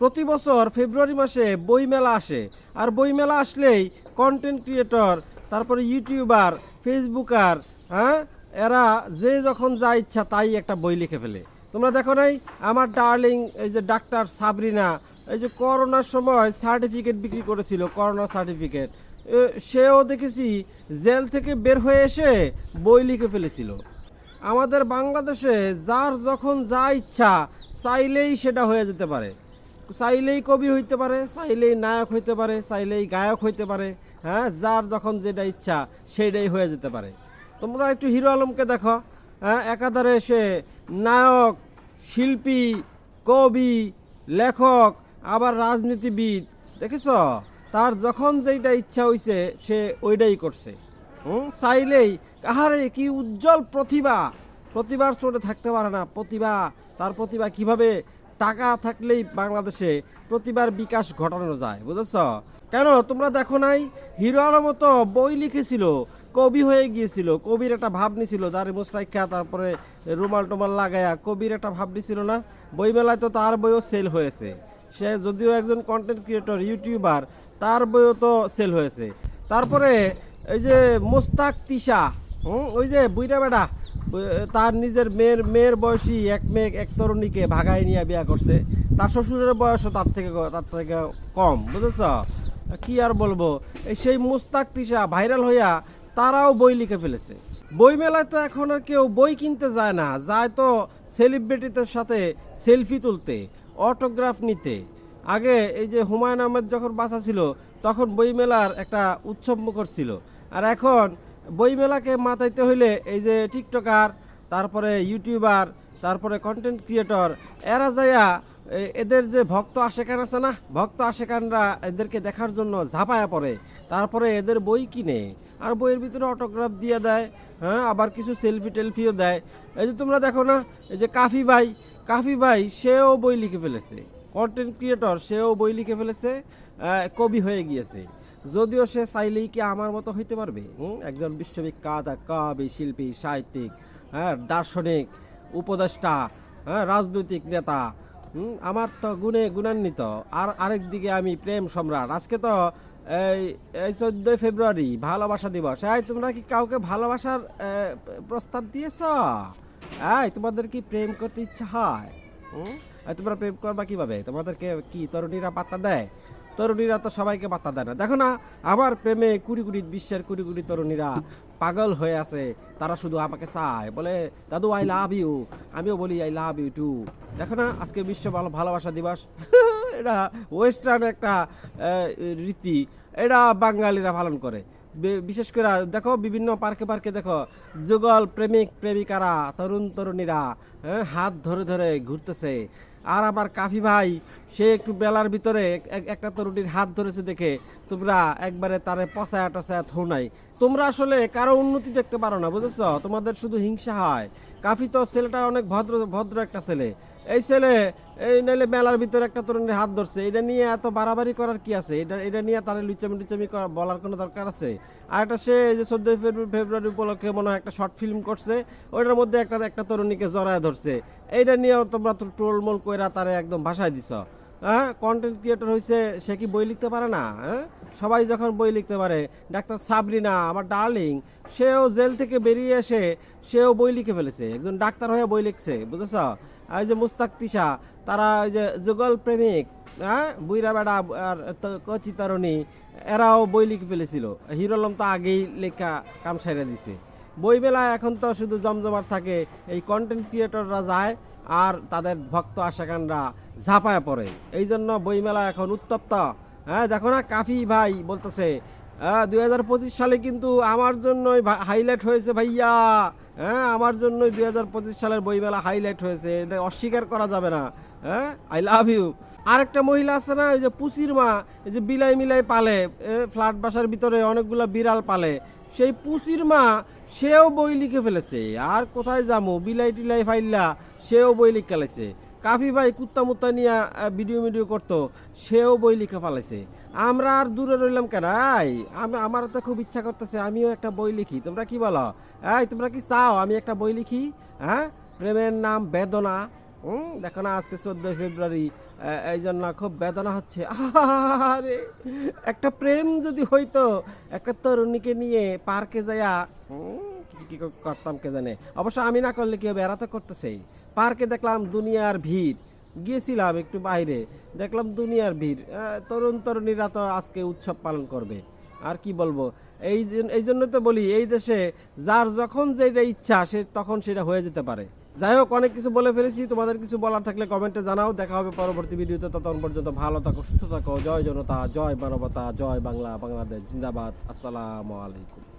প্রতি বছর ফেব্রুয়ারি মাসে বইমেলা আসে। আর বইমেলা আসলেই কন্টেন্ট ক্রিয়েটর তারপরে ইউটিউবার ফেসবুকার হ্যাঁ? এরা যে যখন যা ইচ্ছা তাই একটা বই লিখে ফেলে। তোমরা দেখো নাই, আমার ডার্লিং এই যে ডাক্তার সাবরিনা, এই যে করোনার সময় সার্টিফিকেট বিক্রি করেছিল করোনা সার্টিফিকেট সেও দেখেছি, জেল থেকে বের হয়ে এসে বই লিখে ফেলেছিল। আমাদের বাংলাদেশে যার যখন যা ইচ্ছা, চাইলেই সেটা হয়ে যেতে পারে। চাইলেই কবি হইতে পারে, চাইলেই নায়ক হইতে পারে, চাইলেই গায়ক হইতে পারে হ্যাঁ? যার যখন যেটা ইচ্ছা সেইটাই হয়ে যেতে পারে। তোমরা একটু হিরো আলমকে দেখো হ্যাঁ? একাধারে সে নায়ক, শিল্পী, কবি, লেখক, আবার রাজনীতিবিদ, দেখেছ? তার যখন যেইটা ইচ্ছা হইছে, সে ওইটাই করছে। হুম? চাইলেই কাহারে কি উজ্জ্বল প্রতিভা, প্রতিভার চোটে থাকতে পারে না, প্রতিভা, তার প্রতিভা কীভাবে টাকা থাকলেই বাংলাদেশে প্রতিবার বিকাশ ঘটানো যায়, বুঝেছ? কেন? তোমরা দেখো নাই হিরো আলমও তো বই লিখেছিল, কবি হয়ে গিয়েছিল, কবির একটা ভাব নিছিল দাঁড়ি মুসরাইখা তারপরে রুমাল টুমাল লাগায়া, কবির একটা ভাব নিছিল না? বইমেলায় তো তার বইও সেল হয়েছে। সে যদিও একজন কন্টেন্ট ক্রিয়েটর ইউটিউবার তার বইও তো সেল হয়েছে। তারপরে এই যে মোস্তাক তিশা, হুম? ওই যে বুইরা বেটা তার নিজের মেয়ের মেয়ের বয়সী এক মেয়ে, এক তরুণীকে ভাগায় নিয়ে বিয়া করছে। তার শ্বশুরের বয়সও তার থেকে তার থেকে কম, বুঝেছ? কি আর বলব? এই সেই মুস্তাক তিশা ভাইরাল হইয়া তারাও বই লিখে ফেলেছে। বই মেলায় তো এখন আর কেউ বই কিনতে যায় না, যায় তো সেলিব্রিটিদের সাথে সেলফি তুলতে অটোগ্রাফ নিতে। আগে এই যে হুমায়ুন আহমেদ যখন বাঁচা ছিল, তখন বইমেলার একটা উৎসব মুখর ছিল। আর এখন বইমেলাকে মাতাইতে হইলে এই যে টিকটকার, তারপরে ইউটিউবার, তারপরে কন্টেন্ট ক্রিয়েটর এরা যাইয়া এদের যে ভক্ত আশেকান আছে না, ভক্ত আশেকানরা এদেরকে দেখার জন্য ঝাঁপায়া পড়ে। তারপরে এদের বই কিনে, আর বইয়ের ভিতরে অটোগ্রাফ দিয়ে দেয় হ্যাঁ আবার কিছু সেলফি টেলফিও দেয়। এই যে তোমরা দেখো না, এই যে কাফি ভাই কাফি ভাই, সেও বই লিখে ফেলেছে। কন্টেন্ট ক্রিয়েটর সেও বই লিখে ফেলেছে কবি হয়ে গিয়েছে। যদিও সে চাইলেই কি আমার মতো হইতে পারবে? একজন বিশ্ববিখ্যাত কবি, শিল্পী, সাহিত্যিক হ্যাঁ দার্শনিক, উপদেষ্টা হ্যাঁ রাজনৈতিক নেতা আমার তো গুণে গুণান্বিত। আর আরেক দিকে আমি প্রেম সম্রাট। আজকে তো এই এই চোদ্দোই ফেব্রুয়ারি, ভালোবাসা দিবস। এই, তোমরা কি কাউকে ভালোবাসার প্রস্তাব দিয়েছ? এই, তোমাদের কি প্রেম করতে ইচ্ছা হয়? তোমরা প্রেম করবা কীভাবে? তোমাদেরকে কি তরুণীরা পাত্তা দেয়? তরুণীরা তো সবাইকে পাত্তা দেয় না। দেখো না আমার প্রেমে কুড়ি কুড়ি বিশ্বের কুড়ি কুড়ি তরুণীরা পাগল হয়ে আছে। তারা শুধু আমাকে চায় বলে দাদু আই লাভ ইউ আমিও বলি আই লাভ ইউ টু দেখো না আজকে বিশ্ব ভালো ভালোবাসা দিবস। এটা ওয়েস্টার্ন একটা রীতি। এটা বাঙালিরা পালন করে। বিশেষ করে দেখো বিভিন্ন পার্কে পার্কে দেখো যুগল প্রেমিক প্রেমিকারা তরুণ তরুণীরা হ্যাঁ, হাত ধরে ধরে ঘুরতেছে। আর আমার কাফি ভাই, সে একটু বেলার ভিতরে এক- এক- একটা তরুণীর হাত ধরেছে দেখে, তোমরা একবারে তারে পচায়া টচায়া থো নাই। তোমরা আসলে কারও উন্নতি দেখতে পারো না, বুঝেছ? তোমাদের শুধু হিংসা হয়। কাফি তো ছেলেটা অনেক ভদ্র ভদ্র একটা ছেলে। এই ছেলে, এই নাইলে মেলার ভিতরে একটা তরুণীর হাত ধরছে। এটা নিয়ে এত বাড়াবাড়ি করার কি আছে? এটা এটা নিয়ে তার লুচামি টুচামি বলার কোনো দরকার আছে? আর একটা সে যে চোদ্দোই ফেব্রুয়ারি উপলক্ষে মনে হয় একটা শর্ট ফিল্ম করছে। ওইটার মধ্যে একটা একটা তরুণীকে জড়ায় ধরছে। এইটা নিয়েও তোমরা তো টোলমোল কইরা তারে একদম ভাষায় দিছ। হ্যাঁ? কন্টেন্ট ক্রিয়েটর হয়েছে সে কি বই লিখতে পারে না? হ্যাঁ? সবাই যখন বই লিখতে পারে, ডাক্তার সাবরিনা, আমার ডার্লিং, সেও জেল থেকে বেরিয়ে এসে সেও বই লিখে ফেলেছে। একজন ডাক্তার হয়ে বই লিখছে, বুঝেছ? এই যে মুস্তাক তিশা, তারা ওই যে যুগল প্রেমিক হ্যাঁ? বুইরা বেড়া আর ত- কচি তরুণী, এরাও বই লিখে ফেলেছিল। হিরোলম তো আগেই লেখা কাম সাইরা দিছে। বই মেলায় এখন তো শুধু জমজমাট থাকে, এই কন্টেন্ট ক্রিয়েটররা যায় আর তাদের ভক্ত আশাকানরা ঝাঁপায় পড়ে। এই জন্য বইমেলা এখন উত্তপ্ত। হ্যাঁ দেখো না, কাফি ভাই বলতেছে দুই হাজার পঁচিশ সালে কিন্তু আমার জন্যই হাইলাইট হয়েছে ভাইয়া। হ্যাঁ আমার জন্যই দুই হাজার পঁচিশ সালের বইমেলা হাইলাইট হয়েছে। এটা অস্বীকার করা যাবে না। হ্যাঁ আই লাভ ইউ আরেকটা মহিলা আছে না ওই যে পুচির মা, এই যে বিলাই মিলাই পালে ফ্ল্যাট বাসার ভিতরে অনেকগুলো বিড়াল পালে। সেই পুচির মা সেও বই লিখে ফেলেছে। আর কোথায় যাব বিলাই টিলাই ফাইল্লা, সেও বই লিখে ফেলেছে। কাফি ভাই কুত্তা মুত্তা নিয়ে ভিডিও ভিডিও করতো, সেও বই লিখে ফেলেছে। আমরা আর দূরে রইলাম কেন? এই আমি, আমার তো খুব ইচ্ছা করতেছে, আমিও একটা বই লিখি। তোমরা কি বলো? এই তোমরা কি চাও আমি একটা বই লিখি? হ্যাঁ? প্রেমের নাম বেদনা হুম দেখো না আজকে চোদ্দোই ফেব্রুয়ারি এই জন্য খুব বেদনা হচ্ছে। আরে একটা প্রেম যদি হইতো একটা তরুণীকে নিয়ে পার্কে হুম, কি করতাম কে জানে? অবশ্য আমি না করলে কি হবে? এরা তো করতেছেই। পার্কে দেখলাম দুনিয়ার ভিড়। গিয়েছিলাম একটু বাইরে দেখলাম দুনিয়ার ভিড়। তরুণ তরুণীরা তো আজকে উৎসব পালন করবে। আর কি বলব? এই এই জন্য তো বলি এই দেশে যার যখন যেটা ইচ্ছা সে তখন সেটা হয়ে যেতে পারে। যাই হোক, অনেক কিছু বলে ফেলেছি। তোমাদের কিছু বলার থাকলে কমেন্টে জানাও। দেখা হবে পরবর্তী ভিডিওতে। ততক্ষণ পর্যন্ত ভালো থাকো, সুস্থ থাকো। জয় জনতা, জয় মানবতা, জয় বাংলা, বাংলাদেশ, জিন্দাবাদ। আসসালামু আলাইকুম।